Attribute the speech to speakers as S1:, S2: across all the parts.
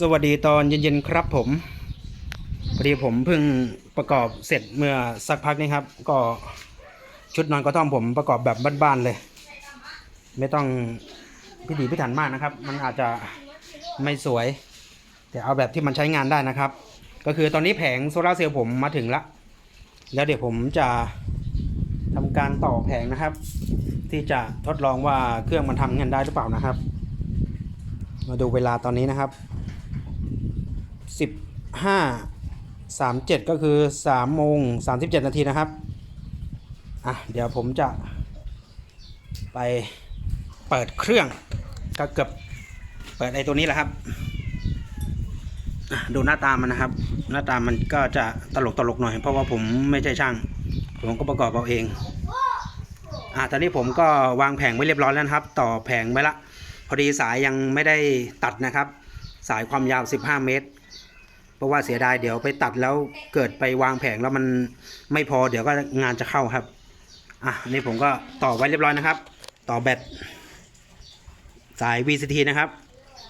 S1: สวัสดีตอนเย็นๆครับผมพอดีผมเพิ่งประกอบเสร็จเมื่อสักพักนี้ครับ ก็ชุดนอนกระท่อมผมประกอบแบบบ้านๆเลย ไม่ต้องพิถีพิถันมากนะครับ มันอาจจะไม่สวย แต่เอาแบบที่มันใช้งานได้นะครับ ก็คือตอนนี้แผงโซลาเซลล์ผมมาถึงละแล้วเดี๋ยวผมจะทำการต่อแผงนะครับ ที่จะทดลองว่าเครื่องมันทำงานได้หรือเปล่านะครับ มาดูเวลาตอนนี้นะครับ สิบห้าสามเจ็ดก็คือสามโมงสามสิบเจ็ดนาทีนะครับ อะ เดี๋ยวผมจะไปเปิดเครื่องก็เกือบเปิดไอ้ตัวนี้แหละครับอะดูหน้าตามันนะครับ หน้าตามันก็จะตลกตลกหน่อย เพราะว่าผมไม่ใช่ช่าง ผมก็ประกอบเอาเองอะตอนนี้ผมก็วางแผงไว้เรียบร้อยแล้วครับ ต่อแผงไว้ละ พอดีสายยังไม่ได้ตัดนะครับ สายความยาว 15 เมตร ราะว่าเสียดายเดี๋ยวไปตัดแล้วเกิดไปวางแผงแล้วมันไม่พอเดี๋ยวก็งานจะเข้าครับอะนี่ผมก็ต่อไว้เรียบร้อยนะครับ ต่อแบตสาย VCT นะครับ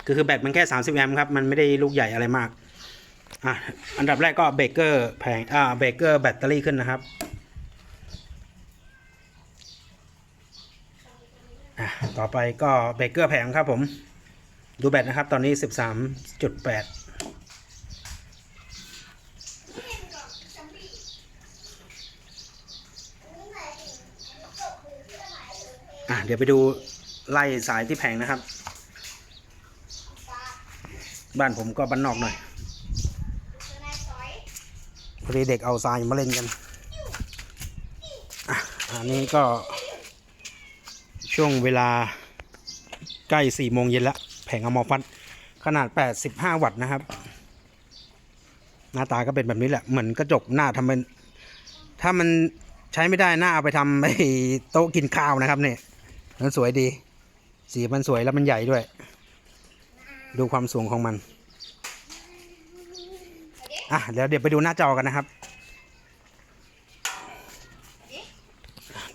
S1: ก็คือแบตมันแค่ 30 แอมป์ครับ มันไม่ได้ลูกใหญ่อะไรมาก อะ อันดับแรกก็เบรกเกอร์แผง อ่า เบรกเกอร์แบตเตอรี่ขึ้นนะครับ อะ ต่อไปก็เบรกเกอร์แผงครับผม ดูแบตนะครับ ตอนนี้ 13.8 อะเดี๋ยวไปดูไล่สายที่แผงนะครับ บ้านผมก็บ้านนอกหน่อยพอดีเด็กเอาทรายมาเล่นกันอันนี้ก็ช่วงเวลาใกล้สี่โมงเย็นแล้วแผงอมอฟัดขนาด 85 วัตต์นะครับ หน้าตาก็เป็นแบบนี้แหละ เหมือนกระจกหน้าทำเป็นถ้ามันใช้ไม่ได้หน้าเอาไปทำไอ้โต๊ะกินข้าวนะครับเนี่ย มันสวยดี สีมันสวยแล้วมันใหญ่ด้วย ดูความสูงของมันอะเดี๋ยวเดี๋ยวไปดูหน้าจอกันนะครับ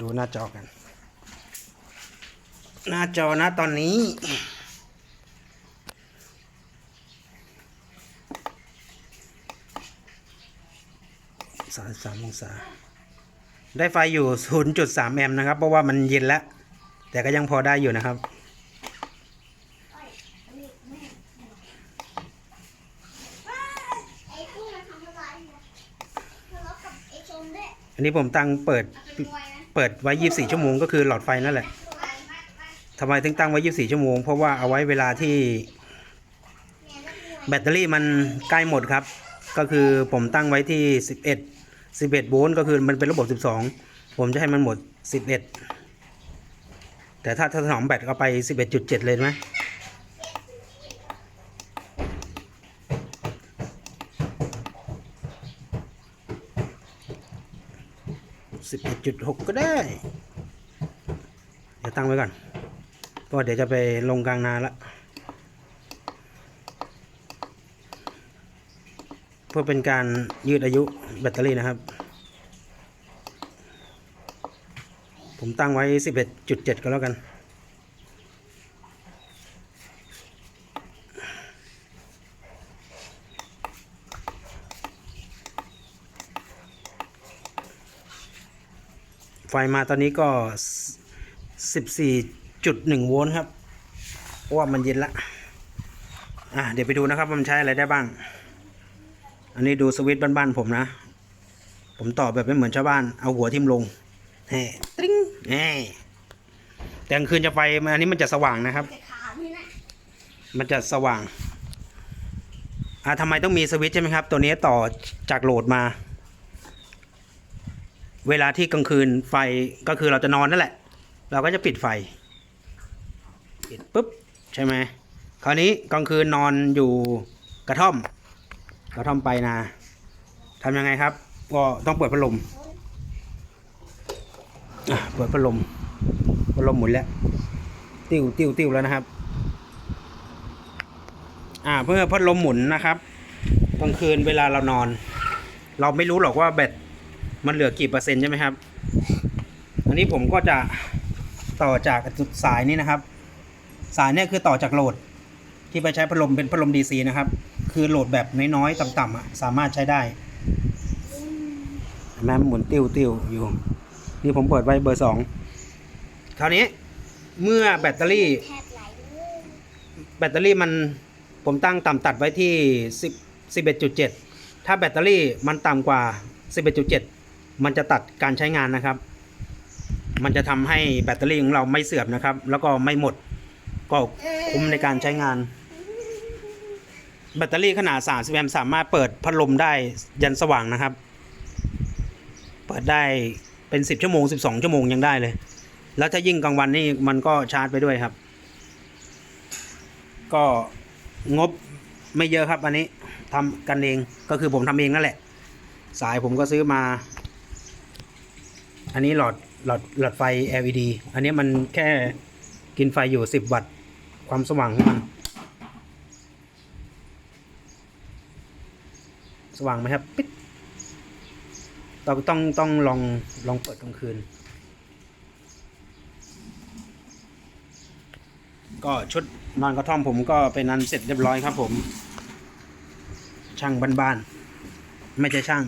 S1: ดูหน้าจอกัน หน้าจอนะตอนนี้สามสามองศา ได้ไฟอยู่ 0.3 แอมป์นะครับ เพราะว่ามันเย็นแล้ว แต่ก็ยังพอได้อยู่นะครับ
S2: อันนี้
S1: ผมตั้งเปิด
S2: เปิ
S1: ดไว้ 24 ชั่วโมงก็คือหลอดไฟนั่นแหละทำไมถึงตั้งไว้ 24 ชั่วโมง เพราะว่าเอาไว้เวลาที่แบตเตอรี่มันใกล้หมดครับ ก็คือผมตั้งไว้ที่ 11 11 โวลต์ก็คือมันเป็นระบบ 12 ผมจะให้มันหมด 11 แต่ถ้าถ้าถนอมแบตก็ไป 11.7 เลยไหมสิบเอ็ดจุดหกก็ได้ เดี๋ยวตั้งไว้ก่อนเพราะเดี๋ยวจะไปลงกลางนาละเพื่อเป็นการยืดอายุแบตเตอรี่นะครับ ผมตั้งไว้ 11.7 ก็แล้วกัน ไฟมาตอนนี้ก็ 14.1 โวลต์ครับว่ามันเย็นละ อะเดี๋ยวไปดูนะครับว่ามันใช้อะไรได้บ้าง อันนี้ดูสวิตช์บ้านๆผมนะ ผมต่อแบบไม่เหมือนชาวบ้าน เอาหัวทิ่มลงแฮ่ ตริ้งแฮ่แต่กลางคืนจะไฟมันอันนี้มันจะสว่างนะครับ
S2: จะขานี่นะ
S1: มันจะสว่าง อ่าทำไมต้องมีสวิตช์ใช่ไหมครับ ตัวนี้ต่อจากโหลดมา เวลาที่กลางคืนไฟก็คือเราจะนอนนั่นแหละ เราก็จะปิดไฟ ปิดปุ๊บใช่ไหมคราวนี้กลางคืนนอนอยู่กระท่อม กระท่อมไปนาทำยังไงครับ ก็ต้องเปิดพัดลม เปิดพัดลมพัดลมหมุนแล้ว ติ้วติ้วติ้วแล้วนะครับ อ่า เพื่อพัดลมหมุนนะครับกลางคืนเวลาเรานอน เราไม่รู้หรอกว่าแบตมันเหลือกี่เปอร์เซ็นต์ใช่ไหมครับ อันนี้ผมก็จะต่อจากจุดสายนี้นะครับ สายเนี่ยคือต่อจากโหลด ที่ไปใช้พัดลมเป็นพัดลมดีซีนะครับ คือโหลดแบบน้อยๆต่ำๆอะสามารถใช้ได้เห็นไหมมันหมุนติ้วติ้วๆอยู่ นี่ผมเปิดไว้เบอร์สองคราวนี้เมื่อแบตเตอรี่
S2: แบไหลเลย
S1: แบตเตอรี่มันผมตั้งต่ำตัดไว้ที่10 11.7 ถ้าแบตเตอรี่มันต่ำกว่า 11.7 มันจะตัดการใช้งานนะครับ มันจะทำให้แบตเตอรี่ของเราไม่เสื่อมนะครับ แล้วก็ไม่หมดก็คุ้มในการใช้งาน แบตเตอรี่ขนาด 30แอมป์สามารถเปิดพัดลมได้ยันสว่างนะครับ เปิดได้ เป็น10ชั่วโมง12ชั่วโมงยังได้เลย แล้วถ้ายิ่งกลางวันนี่มันก็ชาร์จไปด้วยครับ ก็งบไม่เยอะครับอันนี้ทำกันเองก็คือผมทำเองนั่นแหละ สายผมก็ซื้อมา อันนี้หลอดหลอดหลอดไฟ LED อันนี้มันแค่กินไฟอยู่ 10 วัตต์ความสว่างของมัน สว่างไหมครับ ปิ๊ด ต้องต้องต้องลองลองเปิดกลางคืน ก็ชุดนอนกระท่อมผมก็เป็นอันเสร็จเรียบร้อยครับผม ช่างบ้านๆไม่ใช่ช่าง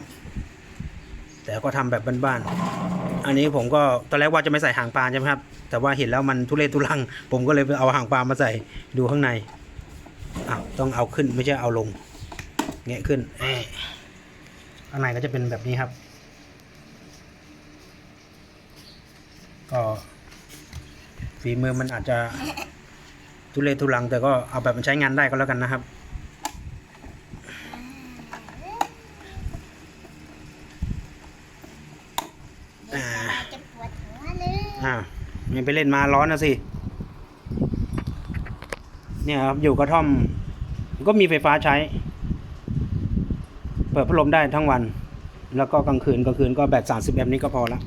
S1: แต่ก็ทำแบบบ้านๆอันนี้ผมก็ตอนแรกว่าจะไม่ใส่หางปลาใช่ไหมครับ แต่ว่าเห็นแล้วมันทุเรศทุลัง ผมก็เลยเอาหางปลามาใส่ดูข้างในอ้าวต้องเอาขึ้นไม่ใช่เอาลงแงะขึ้นแอะข้างในก็จะเป็นแบบนี้ครับ ก็ฝีมือมันอาจจะทุเรศทุลังแต่ก็เอาแบบมันใช้งานได้ก็แล้วกันนะครับ อ่า
S2: จะปวดหัวเลย
S1: อ่ายังไปเล่นมาร้อนนะสิ เนี่ยครับอยู่กระท่อม ก็มีไฟฟ้าใช้ เปิดพัดลมได้ทั้งวัน แล้วก็กลางคืนกลางคืนก็แบต30แอมป์นี้ก็พอละ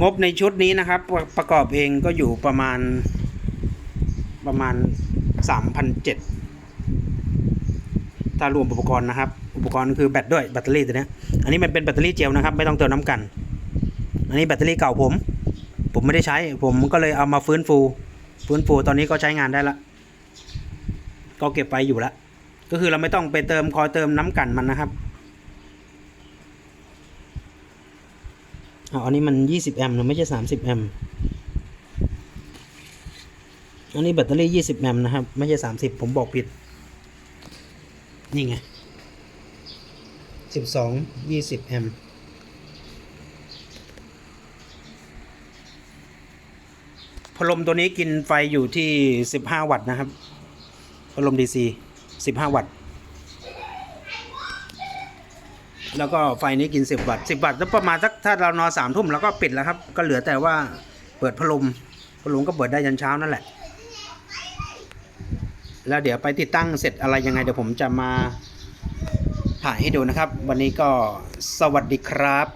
S1: งบในชุดนี้นะครับประประกอบเองก็อยู่ประมาณประมาณ 3,007ถ้ารวมอุปกรณ์นะครับ อุปกรณ์คือแบตด้วยแบตเตอรี่ตัวนี้อันนี้มันเป็นแบตเตอรี่เจลนะครับ ไม่ต้องเติมน้ำกัน อันนี้แบตเตอรี่เก่าผม ผมไม่ได้ใช้ ผมก็เลยเอามาฟื้นฟู ฟื้นฟูตอนนี้ก็ใช้งานได้ละ ก็เก็บไปอยู่ละก็คือเราไม่ต้องไปเติมคอยเติมน้ำกันมันนะครับ อันนี้มัน 20 แอมป์นะไม่ใช่ 30 แอมป์ อันนี้แบตเตอรี่ 20 แอมป์นะครับ ไม่ใช่ 30 ผมบอกผิด นี่ไง 12 20 แอมป์พัดลมตัวนี้กินไฟอยู่ที่ 15 วัตต์นะครับพัดลม DC 15 วัตต์ แล้วก็ไฟนี้กิน 10 วัตต์10 วัตต์แล้วประมาณสักถ้าเรานอนสามทุ่มเราก็ปิดแล้วครับ ก็เหลือแต่ว่าเปิดพัดลมพัดลมก็เปิดได้ยันเช้านั่นแหละ แล้วเดี๋ยวไปติดตั้งเสร็จอะไรยังไงเดี๋ยวผมจะมาถ่ายให้ดูนะครับ วันนี้ก็สวัสดีครับ